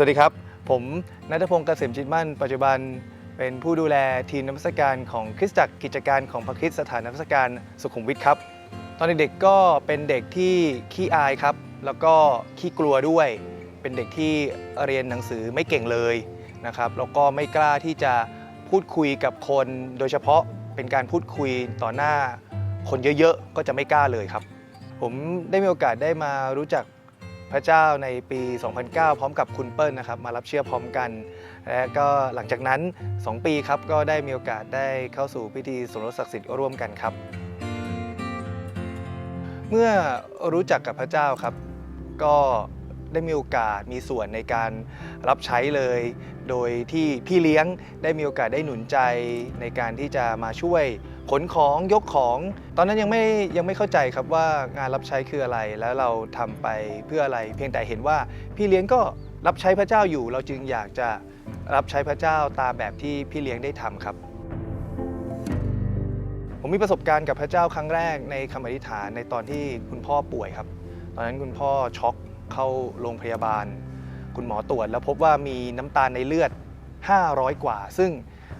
สวัสดีครับ ผมนัทพงศ์เกษมจิตมั่น ปัจจุบันเป็นผู้ดูแลทีมนมัสการของคริสตจักรกิจการของพระคริสตสถานนมัสการสุขุมวิทครับ ตอนเด็กๆก็เป็นเด็กที่ขี้อายครับ แล้วก็ขี้กลัวด้วย เป็นเด็กที่เรียนหนังสือไม่เก่งเลยนะครับแล้วก็ไม่กล้าที่จะพูดคุยกับคนโดยเฉพาะเป็นการพูดคุยต่อหน้าคนเยอะๆ ก็จะไม่กล้าเลยครับ ผมได้มีโอกาสได้มารู้จัก พระเจ้าในปี 2009 พร้อมกับคุณเปิ้ลนะครับมารับเชื่อพร้อมกัน และก็หลังจากนั้น 2 ปีครับก็ได้มีโอกาสได้เข้าสู่พิธีสมรสศักดิ์สิทธิ์ร่วมกันครับ เมื่อรู้จักกับพระเจ้าครับ ก็ได้มีโอกาสมีส่วนในการรับใช้เลย โดยที่พี่เลี้ยงได้มีโอกาสได้หนุนใจในการที่จะมาช่วย ขนของยกของ ตอนนั้นยังไม่ยังไม่เข้าใจครับว่างานรับใช้คืออะไร แล้วเราทำไปเพื่ออะไร เพียงแต่เห็นว่าพี่เลี้ยงก็รับใช้พระเจ้าอยู่ เราจึงอยากจะรับใช้พระเจ้าตามแบบที่พี่เลี้ยงได้ทำครับ ผมมีประสบการณ์กับพระเจ้าครั้งแรกในคำอธิษฐานในตอนที่คุณพ่อป่วยครับ ตอนนั้นคุณพ่อช็อกเข้าโรงพยาบาล คุณหมอตรวจแล้วพบว่ามีน้ำตาลในเลือด 500 กว่า ซึ่ง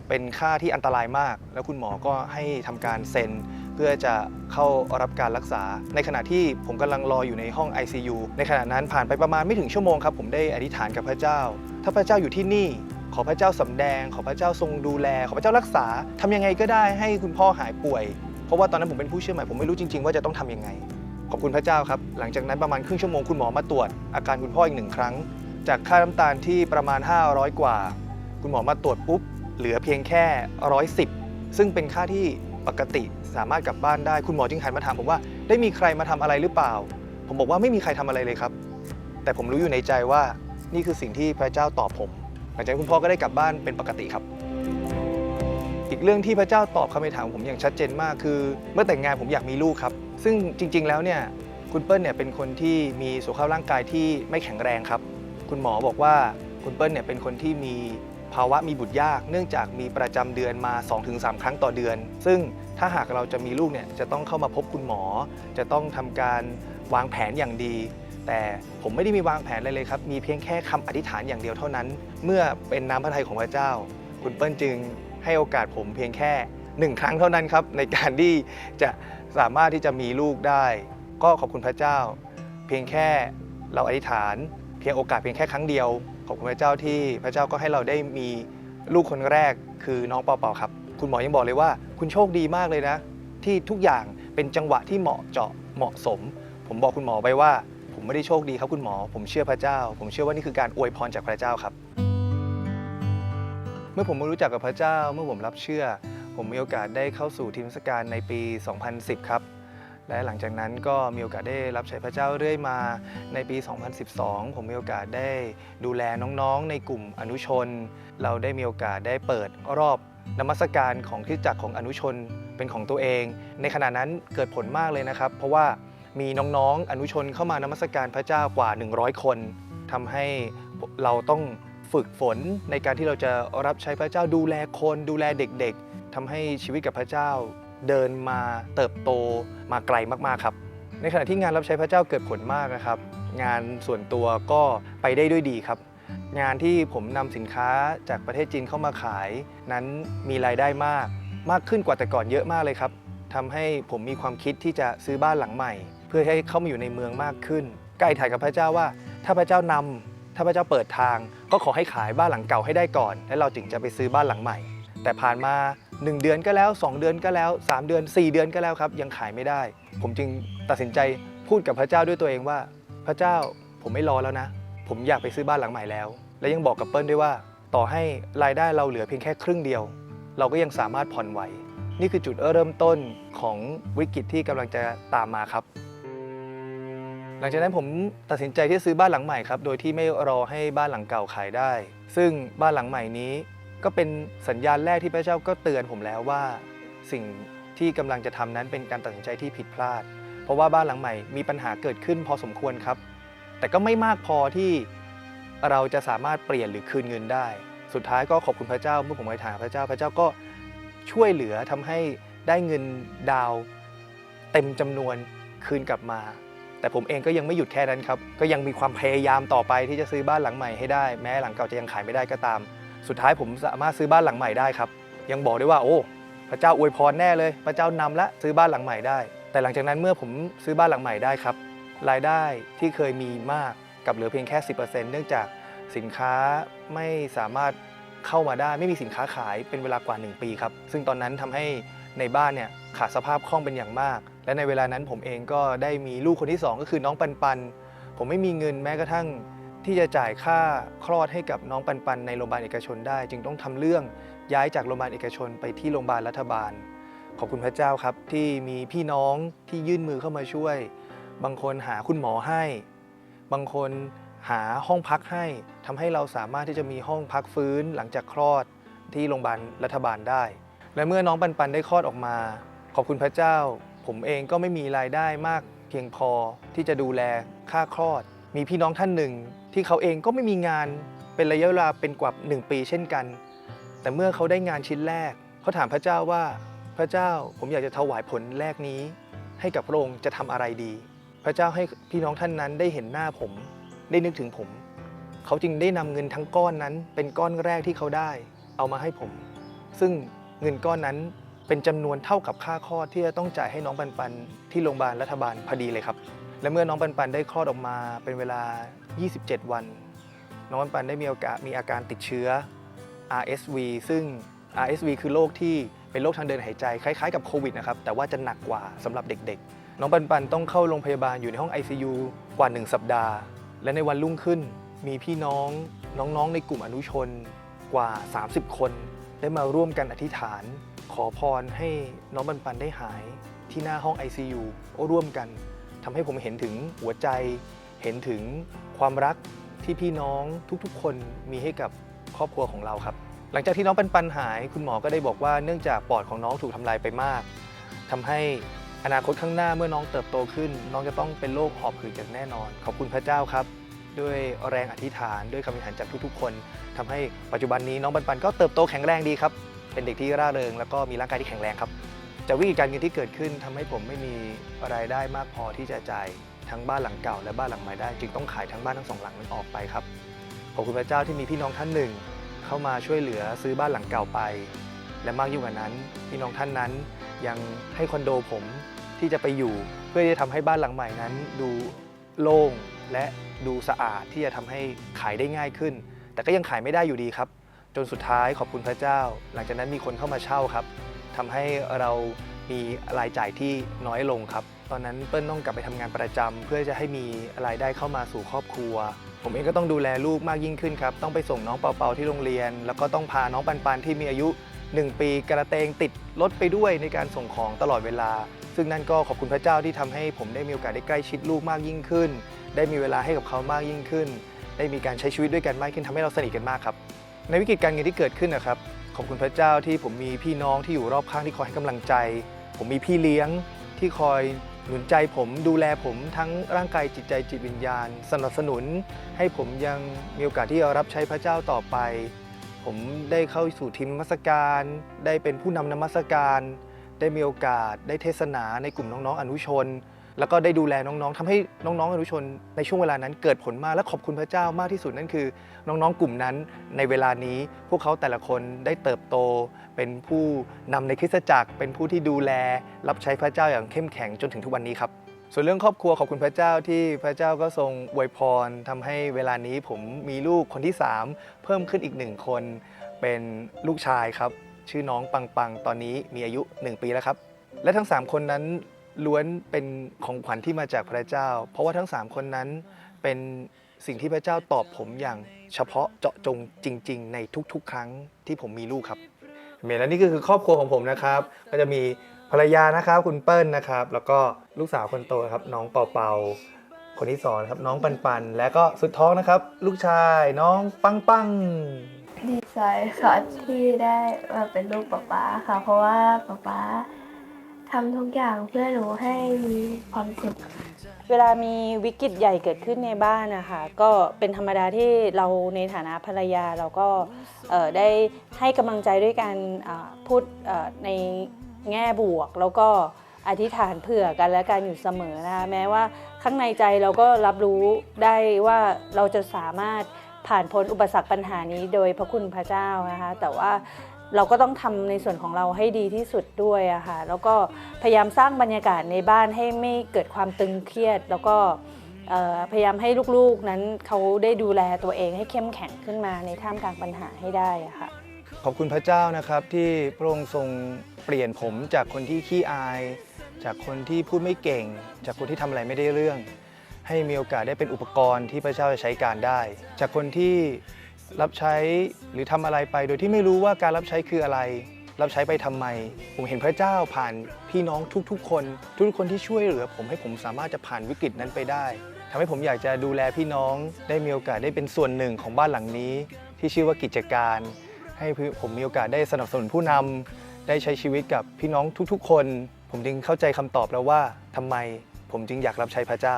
เป็นค่าที่อันตรายมาก แล้วคุณหมอก็ให้ทำการเซ็น เพื่อจะเข้ารับการรักษา ในขณะที่ผมกำลังรออยู่ในห้อง ICU ในขณะนั้นผ่านไปประมาณไม่ถึงชั่วโมงครับ ผมได้อธิษฐานกับพระเจ้า ถ้าพระเจ้าอยู่ที่นี่ ขอพระเจ้าสำแดง ขอพระเจ้าทรงดูแล ขอพระเจ้ารักษาทำยังไงก็ได้ให้คุณพ่อหายป่วย เพราะว่าตอนนั้นผมเป็นผู้เชื่อใหม่ผมไม่รู้จริง ๆ ว่าจะต้องทำยังไง ขอบคุณพระเจ้าครับ หลังจากนั้นประมาณครึ่งชั่วโมงคุณหมอมาตรวจอาการคุณพ่ออีกหนึ่งครั้ง จากค่าน้ำตาลที่ประมาณ 500 กว่า คุณหมอมาตรวจปุ๊บ เหลือเพียงแค่ 110 ซึ่งเป็นค่าที่ปกติสามารถกลับบ้านได้ คุณหมอจึงหันมาถามผมว่าได้มีใครมาทำอะไรหรือเปล่า ผมบอกว่าไม่มีใครทำอะไรเลยครับ แต่ผมรู้อยู่ในใจว่านี่คือสิ่งที่พระเจ้าตอบผม หลังจากนั้นคุณพ่อก็ได้กลับบ้านเป็นปกติครับ อีกเรื่องที่พระเจ้าตอบคำอธิษฐานของผมอย่างชัดเจนมากคือ เมื่อแต่งงานผมอยากมีลูกครับ ซึ่งจริง ๆ แล้วเนี่ยคุณเปิ้ลเนี่ยเป็นคนที่มีสุขภาพร่างกายที่ไม่แข็งแรงครับ คุณหมอบอกว่าคุณเปิ้ลเนี่ยเป็นคนที่มีาวะมีบุตรยาก เนื่องจากมีประจำเดือนมา 2-3 ครั้งต่อเดือน ซึ่งถ้าหากเราจะมีลูกเนี่ยจะต้องเข้ามาพบคุณหมอ จะต้องทำการวางแผนอย่างดี แต่ผมไม่ได้มีวางแผนเลยเลยครับ มีเพียงแค่คำอธิษฐานอย่างเดียวเท่านั้น เมื่อเป็นน้ำพระทัยของพระเจ้า คุณเปิ้ลจึงให้โอกาสผมเพียงแค่หนึ่งครั้งเท่านั้นครับ ในการที่จะสามารถที่จะมีลูกได้ ก็ขอบคุณพระเจ้า เพียงแค่เราอธิษฐาน เพียงโอกาสเพียงแค่ครั้งเดียว ขอบคุณพระเจ้าที่พระเจ้าก็ให้เราได้มีลูกคนแรกคือน้องเปาเปาครับ คุณหมอยังบอกเลยว่า คุณโชคดีมากเลยนะ ที่ทุกอย่างเป็นจังหวะที่เหมาะเจาะเหมาะสม ผมบอกคุณหมอไปว่า ผมไม่ได้โชคดีครับคุณหมอ ผมเชื่อพระเจ้า ผมเชื่อว่านี่คือการอวยพรจากพระเจ้าครับ เมื่อผมมารู้จักกับพระเจ้า เมื่อผมรับเชื่อ ผมมีโอกาสได้เข้าสู่ทีมสการในปี 2010 ครับ และหลังจากนั้นก็มีโอกาสได้รับใช้พระเจ้าเรื่อยมาในปี 2012 ผมมีโอกาสได้ดูแลน้องๆ ในกลุ่มอนุชน เราได้มีโอกาสได้เปิดรอบนมัสการของคริสตจักรของอนุชนเป็นของตัวเอง ในขณะนั้นเกิดผลมากเลยนะครับ เพราะว่ามีน้องๆ อนุชนเข้ามานมัสการพระเจ้ากว่า 100 คนทำให้เราต้องฝึกฝนในการที่เราจะรับใช้พระเจ้าดูแลคนดูแลเด็ก ๆทำให้ชีวิตกับพระเจ้า เดินมาเติบโตมาไกลมากๆครับ ในขณะที่งานรับใช้พระเจ้าเกิดผลมากนะครับ งานส่วนตัวก็ไปได้ด้วยดีครับ งานที่ผมนำสินค้าจากประเทศจีนเข้ามาขาย นั้นมีรายได้มาก มากขึ้นกว่าแต่ก่อนเยอะมากเลยครับทำให้ผมมีความคิดที่จะซื้อบ้านหลังใหม่ เพื่อให้เข้ามาอยู่ในเมืองมากขึ้นใกล้ถ่ายกับพระเจ้าว่า ถ้าพระเจ้านำถ้าพระเจ้าเปิดทาง ก็ขอให้ขายบ้านหลังเก่าให้ได้ก่อน แล้วเราจึงจะไปซื้อบ้านหลังใหม่ แต่ผ่านมา 1 เดือนก็แล้ว 2 เดือนก็แล้ว 3 เดือน 4 เดือนก็แล้วครับ ยังขายไม่ได้ ผมจึงตัดสินใจพูดกับพระเจ้าด้วยตัวเองว่า พระเจ้าผมไม่รอแล้วนะ ผมอยากไปซื้อบ้านหลังใหม่แล้ว และยังบอกกับเปิ้ลด้วยว่า ต่อให้รายได้เราเหลือเพียงแค่ครึ่งเดียว เราก็ยังสามารถผ่อนไหว นี่คือจุดเริ่มต้นของวิกฤตที่กำลังจะตามมาครับ หลังจากนั้นผมตัดสินใจที่จะซื้อบ้านหลังใหม่ครับ โดยที่ไม่รอให้บ้านหลังเก่าขายได้ ซึ่งบ้านหลังใหม่นี้ ก็เป็นสัญญาณแรกที่พระเจ้าก็เตือนผมแล้วว่า สิ่งที่กำลังจะทำนั้นเป็นการตัดสินใจที่ผิดพลาด เพราะว่าบ้านหลังใหม่มีปัญหาเกิดขึ้นพอสมควรครับ แต่ก็ไม่มากพอที่เราจะสามารถเปลี่ยนหรือคืนเงินได้ สุดท้ายก็ขอบคุณพระเจ้าเมื่อผมไปถามพระเจ้า พระเจ้าก็ช่วยเหลือทำให้ได้เงินดาวเต็มจำนวนคืนกลับมา แต่ผมเองก็ยังไม่หยุดแค่นั้นครับ ก็ยังมีความพยายามต่อไปที่จะซื้อบ้านหลังใหม่ให้ได้ แม้หลังเก่าจะยังขายไม่ได้ก็ตาม สุดท้ายผมสามารถซื้อบ้านหลังใหม่ได้ครับ ยังบอกได้ว่าโอ้ พระเจ้าอวยพรแน่เลย พระเจ้านำและซื้อบ้านหลังใหม่ได้ แต่หลังจากนั้นเมื่อผมซื้อบ้านหลังใหม่ได้ครับ รายได้ที่เคยมีมากกับเหลือเพียงแค่ 10%เนื่องจากสินค้าไม่สามารถเข้ามาได้ไม่มีสินค้าขายเป็นเวลากว่า 1 ปีครับ ซึ่งตอนนั้นทำให้ในบ้านเนี่ยขาดสภาพคล่องเป็นอย่างมาก และในเวลานั้นผมเองก็ได้มีลูกคนที่สองก็คือน้องปันปัน ผมไม่มีเงินแม้กระทั่ง ที่จะจ่ายค่าคลอดให้กับน้องปันปันในโรงพยาบาลเอกชนได้ จึงต้องทำเรื่องย้ายจากโรงพยาบาลเอกชนไปที่โรงพยาบาลรัฐบาล ขอบคุณพระเจ้าครับที่มีพี่น้องที่ยื่นมือเข้ามาช่วย บางคนหาคุณหมอให้ บางคนหาห้องพักให้ทำให้เราสามารถที่จะมีห้องพักฟื้นหลังจากคลอดที่โรงพยาบาลรัฐบาลได้ และเมื่อน้องปันปันได้คลอดออกมา ขอบคุณพระเจ้า ผมเองก็ไม่มีรายได้มากเพียงพอที่จะดูแลค่าคลอด มีพี่น้องท่านหนึ่ง ที่เขาเองก็ไม่มีงานเป็นระยะเวลาเป็นกว่าหนึ่งปีเช่นกัน แต่เมื่อเขาได้งานชิ้นแรก เขาถามพระเจ้าว่าพระเจ้าผมอยากจะถวายผลแรกนี้ ให้กับพระองค์จะทำอะไรดี พระเจ้าให้พี่น้องท่านนั้นได้เห็นหน้าผม ได้นึกถึงผม เขาจึงได้นำเงินทั้งก้อนนั้น เป็นก้อนแรกที่เขาได้ เอามาให้ผม ซึ่งเงินก้อนนั้นเป็นจำนวนเท่ากับค่าคลอดที่จะต้องจ่ายให้น้องปันปันที่โรงพยาบาลรัฐบาลพอดีเลยครับ และเมื่อน้องปันปันได้คลอดออกมาเป็นเวลา 27 วัน น้องปันปันได้มีโอกาสมีอาการติดเชื้อ RSV ซึ่ง RSV คือโรคที่เป็นโรคทางเดินหายใจคล้ายๆกับโควิดนะครับ แต่ว่าจะหนักกว่าสำหรับเด็กๆ น้องปันปันต้องเข้าโรงพยาบาลอยู่ในห้อง ICU กว่า 1 สัปดาห์ และในวันรุ่งขึ้น มีพี่น้องน้องๆ ในกลุ่มอนุชนกว่า 30 คน ได้มาร่วมกันอธิษฐาน ขอพรให้น้องปันปันได้หายที่หน้าห้อง ICU ร่วมกัน ทำให้ผมเห็นถึงหัวใจ เห็นถึงความรักที่พี่น้องทุกๆ คนมีให้กับครอบครัวของเราครับ หลังจากที่น้องปันปันหายคุณหมอก็ได้บอกว่าเนื่องจากปอดของน้องถูกทำลายไปมากทำให้อนาคตข้างหน้าเมื่อน้องเติบโตขึ้น น้องจะต้องเป็นโรคหอบหืดอย่างแน่นอน ขอบคุณพระเจ้าครับ ด้วยแรงอธิษฐานด้วยคำอธิษฐานจากทุกๆ คนทำให้ปัจจุบันนี้น้องปันปันก็เติบโตแข็งแรงดีครับ เป็นเด็กที่ร่าเริงแล้วก็มีร่างกายที่แข็งแรงครับ จากวิกฤตการเงินที่เกิดขึ้นทำให้ผมไม่มีรายได้มากพอที่จะจ่ายทั้งบ้านหลังเก่าและบ้านหลังใหม่ได้ จึงต้องขายทั้งบ้านทั้งสองหลังนั้นออกไปครับขอบคุณพระเจ้าที่มีพี่น้องท่านหนึ่ง เข้ามาช่วยเหลือซื้อบ้านหลังเก่าไป และมากยิ่งกว่านั้น พี่น้องท่านนั้นยังให้คอนโดผมที่จะไปอยู่ เพื่อที่จะทำให้บ้านหลังใหม่นั้น ดูโล่งและดูสะอาดที่จะทำให้ขายได้ง่ายขึ้น แต่ก็ยังขายไม่ได้อยู่ดีครับ จนสุดท้ายขอบคุณพระเจ้า หลังจากนั้นมีคนเข้ามาเช่าครับ ทำให้เรามีรายจ่ายที่น้อยลงครับ ตอนนั้นเปิ้ลต้องกลับไปทำงานประจำเพื่อจะให้มีรายได้เข้ามาสู่ครอบครัว ผมเองก็ต้องดูแลลูกมากยิ่งขึ้นครับ ต้องไปส่งน้องเปาเปาที่โรงเรียน แล้วก็ต้องพาน้องปันปันที่มีอายุ 1 ปีกระเตงติดรถไปด้วยในการส่งของตลอดเวลา ซึ่งนั่นก็ขอบคุณพระเจ้าที่ทำให้ผมได้มีโอกาสได้ใกล้ชิดลูกมากยิ่งขึ้น ได้มีเวลาให้กับเขามากยิ่งขึ้น ได้มีการใช้ชีวิตด้วยกันมากขึ้นทำให้เราสนิทกันมากครับ ในวิกฤตการเงินที่เกิดขึ้นนะครับ ขอบคุณพระเจ้าที่ผมมีพี่น้องที่อยู่รอบข้างที่คอยให้กำลังใจ ผมมีพี่เลี้ยงที่คอยหนุนใจผมดูแลผมทั้งร่างกายจิตใจจิตวิญญาณ สนับสนุน ให้ผมยังมีโอกาสที่จะรับใช้พระเจ้าต่อไป ผมได้เข้าสู่ทีมนมัสการ ได้เป็นผู้นำนมัสการ ได้มีโอกาสได้เทศนาในกลุ่มน้องๆอนุชน แล้วก็ได้ดูแลน้องๆทำให้น้องๆอนุชนในช่วงเวลานั้นเกิดผลมากและขอบคุณพระเจ้ามากที่สุดนั่นคือ น้องๆกลุ่มนั้นในเวลานี้พวกเขาแต่ละคนได้เติบโต เป็นผู้นำในคริสตจักร เป็นผู้ที่ดูแล รับใช้พระเจ้าอย่างเข้มแข็งจนถึงทุกวันนี้ครับส่วนเรื่องครอบครัวขอบคุณพระเจ้าที่พระเจ้าก็ทรงอวยพรทำให้เวลานี้ผมมีลูกคนที่ 3 เพิ่มขึ้นอีกหนึ่งคน เป็นลูกชายครับ ชื่อน้องปังปังตอนนี้มีอายุ 1 ปีแล้วครับ และทั้ง 3 คนนั้น ล้วนเป็นของขวัญที่มาจากพระเจ้า เพราะว่าทั้ง 3 คนนั้นเป็นสิ่งที่พระเจ้าตอบผมอย่างเฉพาะเจาะจงจริง ๆ ในทุกๆ ครั้งที่ผมมีลูกครับเมและนี่ก็คือครอบครัวของผมนะครับ ก็จะมีภรรยานะครับ คุณเปิ้ลนะครับ แล้วก็ลูกสาวคนโตครับ น้องเปาเปาคนที่สองนะครับ น้องปันปัน และก็สุดท้องนะครับ ลูกชายน้องปังปังดีใจค่ะที่ได้มาเป็นลูกป๊าป๊าค่ะ เพราะว่าป๊าป๊า ทำทุกอย่างเพื่อหนูให้มีความสุขเวลามีวิกฤตใหญ่เกิดขึ้นในบ้านนะคะก็เป็นธรรมดาที่เราในฐานะภรรยาเราก็ได้ให้กำลังใจด้วยการพูดในแง่บวก แล้วก็อธิษฐานเผื่อกันและกันอยู่เสมอนะคะแม้ว่าข้างในใจเราก็รับรู้ได้ว่าเราจะสามารถผ่านพ้นอุปสรรคปัญหานี้โดยพระคุณพระเจ้านะคะแต่ว่า เราก็ต้องทำในส่วนของเราให้ดีที่สุดด้วยอะค่ะแล้วก็พยายามสร้างบรรยากาศในบ้านให้ไม่เกิดความตึงเครียด แล้วก็พยายามให้ลูกๆนั้นเขาได้ดูแลตัวเองให้เข้มแข็งขึ้นมาในท่ามกลางปัญหาให้ได้อะค่ะขอบคุณพระเจ้านะครับที่พระองค์ทรงเปลี่ยนผมจากคนที่ขี้อาย จากคนที่พูดไม่เก่ง จากคนที่ทำอะไรไม่ได้เรื่อง ให้มีโอกาสได้เป็นอุปกรณ์ที่พระเจ้าจะใช้การได้ จากคนที่ รับใช้หรือทำอะไรไป โดยที่ไม่รู้ว่าการรับใช้คืออะไร รับใช้ไปทำไม ผมเห็นพระเจ้าผ่านพี่น้องทุกๆ คน ทุกๆคนที่ช่วยเหลือ ผมให้ผมสามารถจะผ่านวิกฤตนั้นไปได้ทำให้ผมอยากจะดูแลพี่น้องได้มีโอกาสได้เป็นส่วนหนึ่งของบ้านหลังนี้ ที่ชื่อว่ากิจการ ให้ผมมีโอกาสได้สนับสนุนผู้นำได้ใช้ชีวิตกับพี่น้องทุกๆ คน ผมจึงเข้าใจคำตอบแล้วว่าทำไมผมจึงอยากรับใช้พระเจ้า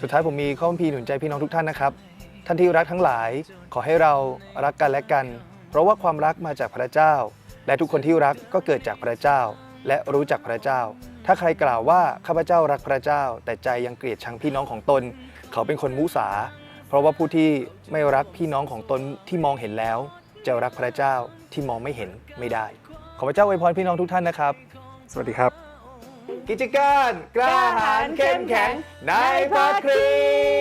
สุดท้ายผมมีข้อพีร์หนุนใจพี่น้องทุกท่านนะครับ ท่านที่รักทั้งหลาย ขอให้เรารักกันและกัน เพราะว่าความรักมาจากพระเจ้า และทุกคนที่รักก็เกิดจากพระเจ้า และรู้จักพระเจ้า ถ้าใครกล่าวว่าข้าพเจ้ารักพระเจ้า แต่ใจยังเกลียดชังพี่น้องของตน เขาเป็นคนมุสา เพราะว่าผู้ที่ไม่รักพี่น้องของตนที่มองเห็นแล้ว จะรักพระเจ้าที่มองไม่เห็นไม่ได้ ขอพระเจ้าอวยพรพี่น้องทุกท่านนะครับ สวัสดีครับ กิจการกล้าหาญเข้มแข็งในพระคริสต์